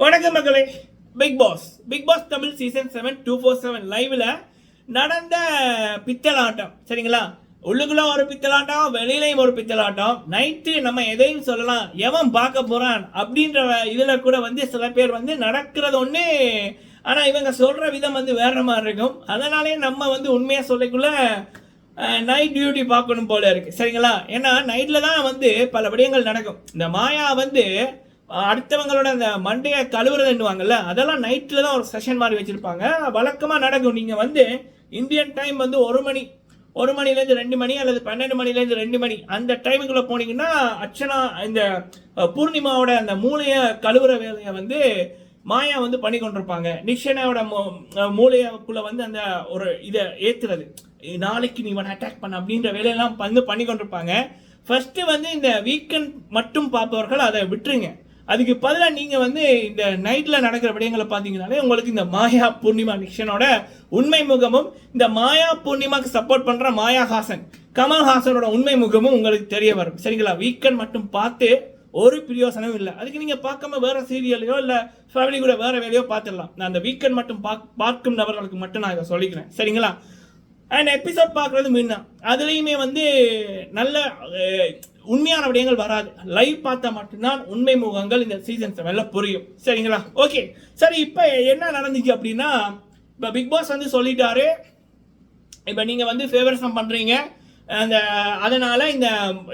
வணக்கம் மகளே Bigg Boss. Bigg Boss Tamil season seven two four seven லைவ்ல நடந்த பித்தலாட்டம் சரிங்களா? உள்ளுக்குள்ள ஒரு பித்தலாட்டம் வெளியிலையும் ஒரு பித்தலாட்டம் நைட்டு நம்ம எதையும் சொல்லலாம். எவன் பார்க்க போறான் அப்படின்ற இதில் கூட வந்து சில பேர் வந்து நடக்கிறது ஒன்று ஆனால் இவங்க சொல்கிற விதம் வந்து வேற மாதிரி இருக்கும். அதனாலே நம்ம வந்து உண்மையாக சொல்லிக்குள்ள நைட் டியூட்டி பார்க்கணும் போல இருக்கு. சரிங்களா? ஏன்னா நைட்டில் தான் வந்து பல விடயங்கள் நடக்கும். இந்த மாயா வந்து அடுத்தவங்களோட அந்த மண்டையை கழுவுறதுன்னுவாங்கல்ல அதெல்லாம் நைட்டில் தான் ஒரு செஷன் மாதிரி வச்சுருப்பாங்க. வழக்கமாக நடக்கும். நீங்கள் வந்து இந்தியன் டைம் வந்து ஒரு மணி ஒரு மணிலேருந்து ரெண்டு மணி அல்லது பன்னெண்டு மணிலேருந்து ரெண்டு மணி அந்த டைமுக்குள்ளே போனீங்கன்னா அர்ச்சனா இந்த பூர்ணிமாவோட அந்த மூளையை கழுவுற வேலையை வந்து மாயா வந்து பண்ணி கொண்டிருப்பாங்க. நிஷனாவோட மூளையக்குள்ளே வந்து அந்த ஒரு இதை ஏற்றுறது நாளைக்கு நீ இவனை அட்டாக் பண்ண அப்படின்ற வேலையெல்லாம் வந்து பண்ணி கொண்டிருப்பாங்க. ஃபஸ்ட்டு வந்து இந்த வீக்கெண்ட் மட்டும் பார்ப்பவர்கள் அதை விட்டுருங்க. அதுக்கு பதிலாக நீங்கள் வந்து இந்த நைட்டில் நடக்கிற விடயங்களை பார்த்தீங்கன்னாலே உங்களுக்கு இந்த மாயா பூர்ணிமா நிக்ஷனோட உண்மை முகமும் இந்த மாயா பூர்ணிமாக்கு சப்போர்ட் பண்ணுற மாயா ஹாசன் உண்மை முகமும் உங்களுக்கு தெரிய வரும். சரிங்களா? வீக்கெண்ட் மட்டும் பார்த்து ஒரு பிரயோசனமும் இல்லை. அதுக்கு நீங்கள் பார்க்காம வேறு சீரியலையோ இல்லை ஃபேமிலி கூட வேறு வேலையோ பார்த்துடலாம். நான் அந்த வீக்கெண்ட் மட்டும் பார்க்கும் நபர்களுக்கு மட்டும் நான் இதை சொல்லிக்கிறேன். சரிங்களா? அண்ட் எபிசோட் பார்க்குறது மீன் தான் அதுலேயுமே வந்து நல்ல உண்மையான விடயங்கள் வராது. லைவ் பார்த்தா மட்டும்தான் உண்மை முகங்கள் இந்த சீசன் செவனில் புரியும். சரிங்களா? ஓகே சரி இப்போ என்ன நடந்துச்சு அப்படின்னா இப்போ பிக் பாஸ் வந்து சொல்லிட்டாரு. இப்போ நீங்கள் வந்து ஃபேவரிசம் பண்ணுறீங்க அந்த அதனால் இந்த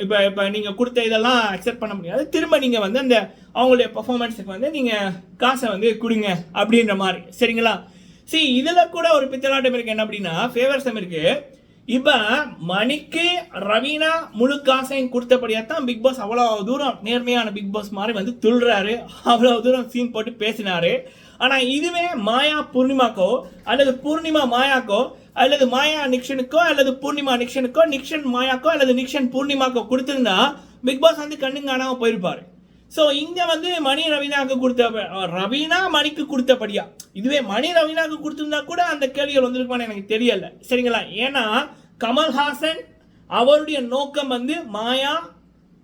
இப்போ இப்போ நீங்கள் கொடுத்த இதெல்லாம் அக்செப்ட் பண்ண முடியாது. திரும்ப நீங்கள் வந்து அந்த அவங்களுடைய பர்ஃபார்மன்ஸுக்கு வந்து நீங்கள் காசை வந்து கொடுங்க அப்படின்ற மாதிரி. சரிங்களா? சி இதில் கூட ஒரு பித்தலாட்டம் இருக்கு. என்ன அப்படின்னா ஃபேவர்ஸம் இருக்கு. இப்போ மணிக்கு ரவீனா முழு காசையும் கொடுத்தபடியாக தான் பிக் பாஸ் அவ்வளோ தூரம் நேர்மையான பிக் பாஸ் மாதிரி வந்து துள்ளுறாரு. அவ்வளோ தூரம் சீன் போட்டு பேசினாரு. ஆனால் இதுவே மாயா பூர்ணிமாக்கோ அல்லது பூர்ணிமா மாயாக்கோ அல்லது மாயா நிக்ஷனுக்கோ அல்லது பூர்ணிமா நிக்ஷனுக்கோ நிக்ஷன் மாயாக்கோ அல்லது நிக்ஷன் பூர்ணிமாக்கோ கொடுத்துருந்தா பிக் பாஸ் வந்து கண்ணு காணாம போயிருப்பாரு. ஸோ இங்கே வந்து மணி ரவீனாக்கு கொடுத்த ரவீனா மணிக்கு கொடுத்தபடியா? இதுவே மணி ரவீனாக்கு கொடுத்துருந்தா கூட அந்த கேள்விகள் வந்திருக்குமான்னு எனக்கு தெரியல. சரிங்களா? ஏன்னா கமல்ஹாசன் அவருடைய நோக்கம் வந்து மாயா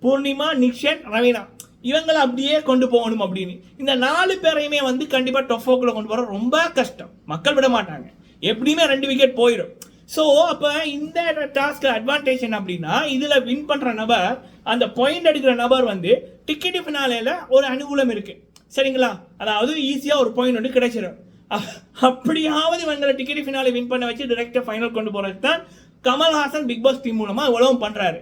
பூர்ணிமா நிக்ஷன் ரவீனா. இவங்களை அப்படியே கொண்டு போகணும் அப்படின்னு. இந்த நாலு பேரையுமே வந்து கண்டிப்பாக டொஃபோக்குள்ள கொண்டு போகிற ரொம்ப கஷ்டம். மக்கள் விட மாட்டாங்க. எப்படியுமே ரெண்டு விக்கெட் போயிடும். ஸோ அப்போ இந்த டாஸ்க் அட்வான்டேஜ் என்ன அப்படின்னா இதில் வின் பண்ணுற நபர் அந்த பாயிண்ட் எடுக்கிற நபர் வந்து டிக்கெட் ஃபினாலேயில் ஒரு அனுகூலம் இருக்குது சரிங்களா? அதாவது ஈஸியாக ஒரு பாயிண்ட் ஒன்று கிடைச்சிடும் அப்படியாவது இவங்களை டிக்கெட் ஃபினாலே வின் பண்ண வச்சு டிரெக்டாக ஃபைனல் கொண்டு போகிறது தான் கமல்ஹாசன் பிக் பாஸ் டீம் மூலமாக இவ்வளவும் பண்ணுறாரு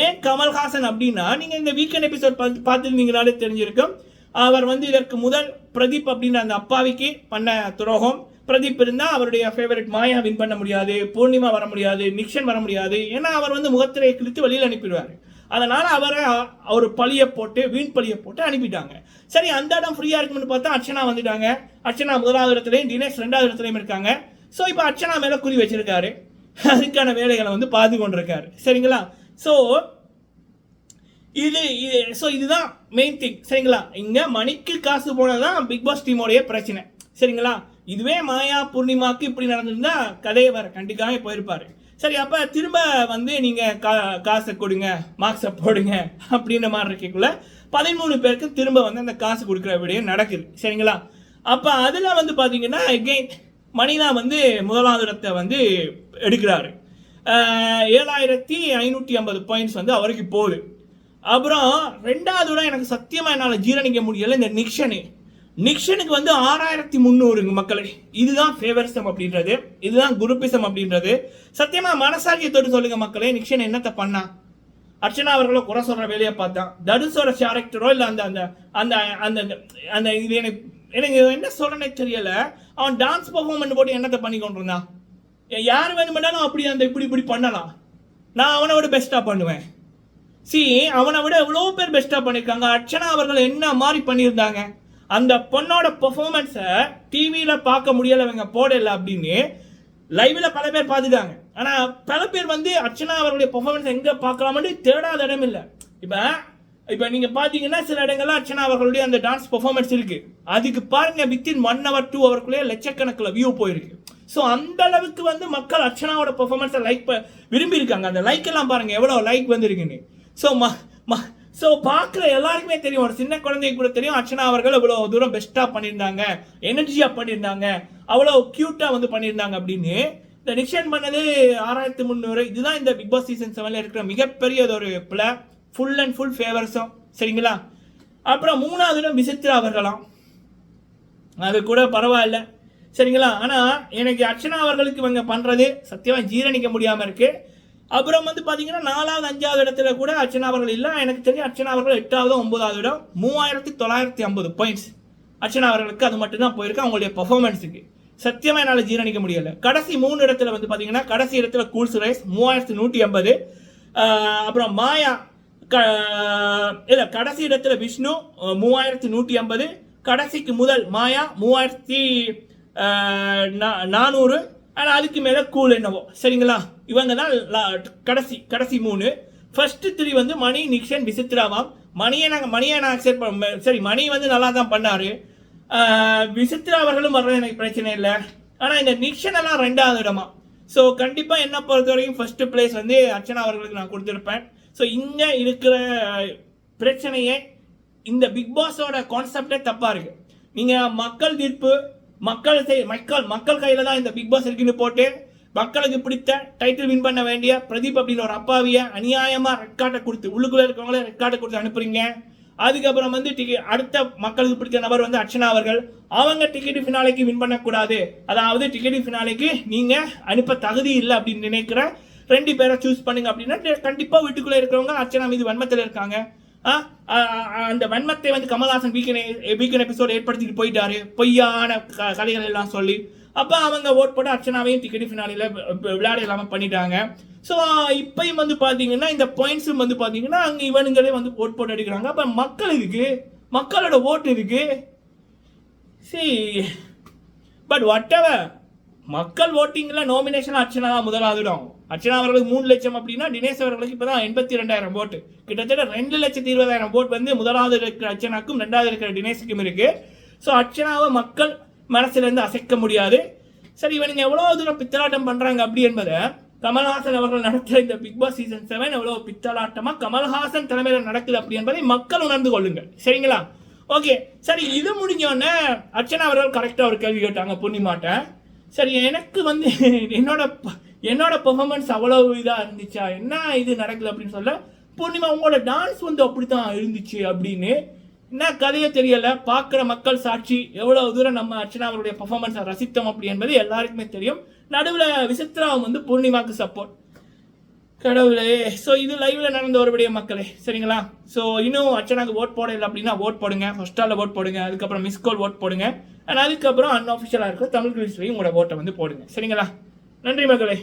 ஏன் கமல்ஹாசன் அப்படின்னா நீங்கள் இந்த வீக்கெண்ட் எபிசோட் பார்த்து பார்த்துருந்தீங்கனாலே தெரிஞ்சிருக்கும். அவர் வந்து இதற்கு முதல் பிரதீப் அப்படின்ற அந்த அப்பாவிக்கு பண்ண துரோகம். பிரதீப் இருந்தால் அவருடைய ஃபேவரட் மாயா வின் பண்ண முடியாது பூர்ணிமா வர முடியாது நிக்ஷன் வர முடியாது. ஏன்னா அவர் வந்து முகத்திரையை கிழித்து வெளியில் அனுப்பிடுவார். அதனால் அவரை அவர் பழியை போட்டு வீண் பழியை போட்டு அனுப்பிட்டாங்க. சரி அந்த இடம் ஃப்ரீயாக இருக்கும்னு பார்த்தா அர்ச்சனா வந்துட்டாங்க. அர்ச்சனா முதலாவது இடத்துலையும் தினேஷ் ரெண்டாவது இடத்துலையும் இருக்காங்க. ஸோ இப்போ அர்ச்சனா மேலே குறி வச்சிருக்காரு. அதுக்கான வேலைகளை வந்து பார்த்து கொண்டிருக்காரு. சரிங்களா? ஸோ இது இது ஸோ இதுதான் மெயின் திங் சரிங்களா? இங்கே மணிக்கு காசு போனதுதான் பிக் பாஸ் டீமோடைய பிரச்சனை. சரிங்களா? இதுவே மாயா பூர்ணிமாவுக்கு இப்படி நடந்திருந்தா கதையை வேற கண்டிக்காமல் போயிருப்பாரு. சரி அப்ப திரும்ப வந்து நீங்க கா- காசை கொடுங்க மார்க்ஸை போடுங்க அப்படின்ற மாதிரி இருக்கக்குள்ள பதிமூணு பேருக்கு திரும்ப வந்து அந்த காசு கொடுக்குற விடையும் நடக்குது. சரிங்களா? அப்ப அதுல வந்து பாத்தீங்கன்னா எகெயின் மணிலா வந்து முதலாவது இடத்தை வந்து எடுக்கிறாரு. ஏழாயிரத்தி ஐநூற்றி ஐம்பது பாயிண்ட்ஸ் வந்து அவருக்கு போகுது. அப்புறம் ரெண்டாவது விட எனக்கு சத்தியமாக என்னால் ஜீரணிக்க முடியல இந்த நிக்ஷனு. நிக்ஷனுக்கு வந்து ஆறாயிரத்தி முந்நூறுங்க மக்களே. இதுதான் ஃபேவரிசம் அப்படின்றது. இதுதான் குருப்பிசம் அப்படின்றது. சத்தியமா மனசாட்சியத்தோடு சொல்லுங்க மக்களே நிக்ஷன் என்னத்தை பண்ணா? அர்ச்சனா அவர்களோ குறை சொல்ற வேலையை பார்த்தான். தடுசோட கேரக்டரோ இல்லை அந்த அந்த அந்த அந்த அந்த இது எனக்கு எனக்கு என்ன சொல்கிறனே தெரியல. அவன் டான்ஸ் பர்ஃபார்மன்ஸ் போட்டு என்னத்தை பண்ணி கொண்டு இருந்தான் யார் வேணுமென்னாலும் அப்படி அந்த இப்படி இப்படி பண்ணலாம். நான் அவனை விட பெஸ்ட்டாக பண்ணுவேன். சி அவனை விட எவ்வளோ பேர் பெஸ்ட்டாக பண்ணியிருக்காங்க அர்ச்சனா அவர்கள் என்ன மாதிரி பண்ணியிருந்தாங்க? அந்த பொண்ணோட பெர்ஃபார்மன்ஸை டிவியில் பார்க்க முடியலவங்க போடல அப்படின்னு லைவில் பல பேர் பார்த்துட்டாங்க. ஆனால் பல பேர் வந்து அர்ச்சனா அவர்களுடைய பெர்ஃபார்மன்ஸ் எங்கே பார்க்கலாம்னு தேடாத இடம் இல்லை. இப்போ இப்போ நீங்கள் பார்த்தீங்கன்னா சில இடங்கள்லாம் அர்ச்சனா அவர்களுடைய அந்த டான்ஸ் பெர்ஃபார்மன்ஸ் இருக்கு. அதுக்கு பாருங்கள் வித்தின் ஒன் ஹவர் டூ ஹவருக்குள்ளேயே லட்சக்கணக்கில் வியூ போயிருக்கு. ஸோ அந்த அளவுக்கு வந்து மக்கள் அர்ச்சனாவோட பெர்ஃபார்மன்ஸை லைக் விரும்பியிருக்காங்க. அந்த லைக் எல்லாம் பாருங்கள் எவ்வளோ லைக் வந்திருக்குன்னு. ஸோ ம ஸோ பார்க்குற எல்லாருக்குமே தெரியும். ஒரு சின்ன குழந்தைக்கு கூட தெரியும். அர்ச்சனா அவர்கள் இவ்வளோ தூரம் பெஸ்ட்டாக பண்ணியிருந்தாங்க. எனர்ஜியாக பண்ணியிருந்தாங்க. அவ்வளோ க்யூட்டாக வந்து பண்ணியிருந்தாங்க அப்படின்னு இந்த நிக்ஷன் பண்ணது ஆறாயிரத்தி முந்நூறு. இதுதான் இந்த பிக் பாஸ் சீசன் செவனில் இருக்கிற மிகப்பெரிய ஒரு பிளே ஃபுல் அண்ட் ஃபுல் ஃபேவர்ஸும் சரிங்களா? அப்புறம் மூணாவது விசித்ரா அவர்களாம். அது கூட பரவாயில்ல. சரிங்களா? ஆனால் எனக்கு அர்ச்சனா அவர்களுக்கு இவங்க பண்ணுறது சத்தியமாக ஜீரணிக்க முடியாமல் இருக்குது அப்புறம் வந்து பார்த்தீங்கன்னா நாலாவது அஞ்சாவது இடத்துல கூட அர்ச்சனா அவர்கள் இல்லை. எனக்கு தெரிஞ்சு அர்ச்சனா அவர்கள் எட்டாவது ஒன்பதாவது இடம். மூவாயிரத்தி தொள்ளாயிரத்தி ஐம்பது பாயிண்ட்ஸ் அர்ச்சனா அவர்களுக்கு அது மட்டும்தான் போயிருக்கு. அவங்களுடைய பர்ஃபார்மன்ஸுக்கு சத்தியமாக என்னால் ஜீரணிக்க முடியல. கடைசி மூணு இடத்துல வந்து பார்த்தீங்கன்னா கடைசி இடத்துல கூல் சுரேஷ் மூவாயிரத்தி நூற்றி ஐம்பது. அப்புறம் மாயா க இல்லை கடைசி இடத்துல விஷ்ணு மூவாயிரத்தி நூற்றி ஐம்பது. கடைசிக்கு முதல் மாயா மூவாயிரத்தி நா- நானூறு. ஆனால் அதுக்கு மேலே கூல் என்னவோ. சரிங்களா? இவங்க தான் லா- கடைசி கடைசி மூணு. ஃபர்ஸ்ட் த்ரீ வந்து மணி நிக்ஷன் விசித்ராவாம் மணியை நாங்கள் மணியை நான் அக்செப்ட் பண்ண சரி மணி வந்து நல்லா தான் பண்ணார் விசித்ரா அவர்களும் வர்றது எனக்கு பிரச்சனை இல்லை. ஆனால் இந்த நிக்ஷன் எல்லாம் ரெண்டாவது இடமா. ஸோ கண்டிப்பாக என்ன பொறுத்த வரைக்கும் ஃபஸ்ட்டு பிளேஸ் வந்து அர்ச்சனா அவர்களுக்கு நான் கொடுத்துருப்பேன். ஸோ இங்கே இருக்கிற பிரச்சனையே இந்த பிக் பாஸோட கான்செப்டே தப்பாக இருக்குது நீங்கள் மக்கள் தீர்ப்பு மக்கள் செய் மக்கள் மக்கள் கையில் தான் இந்த பிக் பாஸ் இருக்குன்னு போட்டு மக்களுக்கு பிடித்த டைட்டில் வின் பண்ண வேண்டிய பிரதீப் அப்படின்னு ஒரு அப்பாவிய அநியாயமாக ரெட் கார்டை கொடுத்து உள்ளுக்குள்ளே இருக்கவங்களே ரெட் கார்டை கொடுத்து அனுப்புறீங்க. அதுக்கப்புறம் வந்து டிக்கெட் அடுத்த மக்களுக்கு பிடிச்ச நபர் வந்து அர்ச்சனா அவர்கள். அவங்க டிக்கெட் ஃபினாலைக்கு வின் பண்ணக்கூடாது. அதாவது டிக்கெட் ஃபினாலைக்கு நீங்க அனுப்ப தகுதி இல்லை அப்படின்னு நினைக்கிற ரெண்டு பேரை சூஸ் பண்ணுங்க அப்படின்னா கண்டிப்பா வீட்டுக்குள்ளே இருக்கிறவங்க அர்ச்சனா மீது வன்மத்தில் இருக்காங்க. அந்த வன்மத்தை வந்து கமல்ஹாசன் வீக்கன் வீக்கன் எபிசோட் ஏற்படுத்திட்டு போயிட்டாரு. பொய்யான க- கதைகள் எல்லாம் சொல்லி. அப்போ அவங்க ஓட் போட்டு அர்ச்சனாவையும் டிக்கெட் ஃபினாலியில் விளையாட இல்லாமல் பண்ணிட்டாங்க. ஸோ இப்பயும் வந்து பார்த்தீங்கன்னா இந்த பாயிண்ட்ஸும் வந்து பார்த்தீங்கன்னா அங்கே இவனுங்களே வந்து ஓட் போட்டு எடுக்கிறாங்க. அப்போ மக்கள் இருக்கு மக்களோட ஓட்டு இருக்கு. சி பட் வாட் மக்கள் ஓட்டிங்கில் நாமினேஷன் அர்ச்சனா தான் முதலாவது இடம் அர்ச்சனா அவர்களுக்கு மூணு லட்சம் அப்படின்னா தினேஷ் அவர்களுக்கு இப்போ தான் எண்பத்தி ரெண்டாயிரம் ஓட்டு கிட்டத்தட்ட ரெண்டு லட்சத்தி இருபதாயிரம் ஓட் வந்து முதலாவது இருக்கிற அர்ச்சனாக்கும் ரெண்டாவது இருக்கிற தினேஷுக்கும் இருக்குது ஸோ அர்ச்சனாவை மக்கள் மனசுலேருந்து அசைக்க முடியாது. சரி இவனுங்க எவ்வளோ தூரம் பித்தலாட்டம் பண்ணுறாங்க அப்படி என்பதை கமல்ஹாசன் அவர்கள் நடத்துகிற இந்த பிக் பாஸ் சீசன் செவன் எவ்வளோ பித்தலாட்டமாக கமல்ஹாசன் தலைமையில் நடக்குது அப்படி என்பதை மக்கள் உணர்ந்து கொள்ளுங்கள். சரிங்களா? ஓகே சரி இது முடிஞ்சோடனே அர்ச்சனா அவர்கள் கரெக்டாக ஒரு கேள்வி கேட்டாங்க பூர்ணிமாட்ட சரி எனக்கு வந்து என்னோட ப- என்னோட பெர்ஃபார்மன்ஸ் அவ்வளோ இதாக இருந்துச்சா? என்ன இது நடக்குது அப்படின்னு சொல்ல பூர்ணிமா உங்களோட டான்ஸ் வந்து அப்படி தான் இருந்துச்சு அப்படின்னு என்ன கதையே தெரியல பார்க்குற மக்கள் சாட்சி எவ்வளோ தூரம் நம்ம அர்ச்சனா அவருடைய பர்ஃபார்மன்ஸை ரசித்தோம் அப்படி என்பது எல்லாருக்குமே தெரியும். நடுவில் விசித்ராவும் வந்து பூர்ணிமாவுக்கு சப்போர்ட் கடவுளே ஸோ இது லைவ்ல நடந்த ஒருபடிய மக்களே சரிங்களா? ஸோ இன்னும் அர்ச்சனாக்கு ஓட் போடல அப்படின்னா ஓட் போடுங்க. ஃபர்ஸ்டால ஓட் போடுங்க அதுக்கப்புறம் மிஸ் கால் ஓட் போடுங்க. அண்ட் அதுக்கப்புறம் அன்அஃபிஷியலாக இருக்கிற தமிழ் கிளிஸ்லையும் உங்களோட ஓட்டை வந்து போடுங்க. சரிங்களா? நன்றி மக்களே.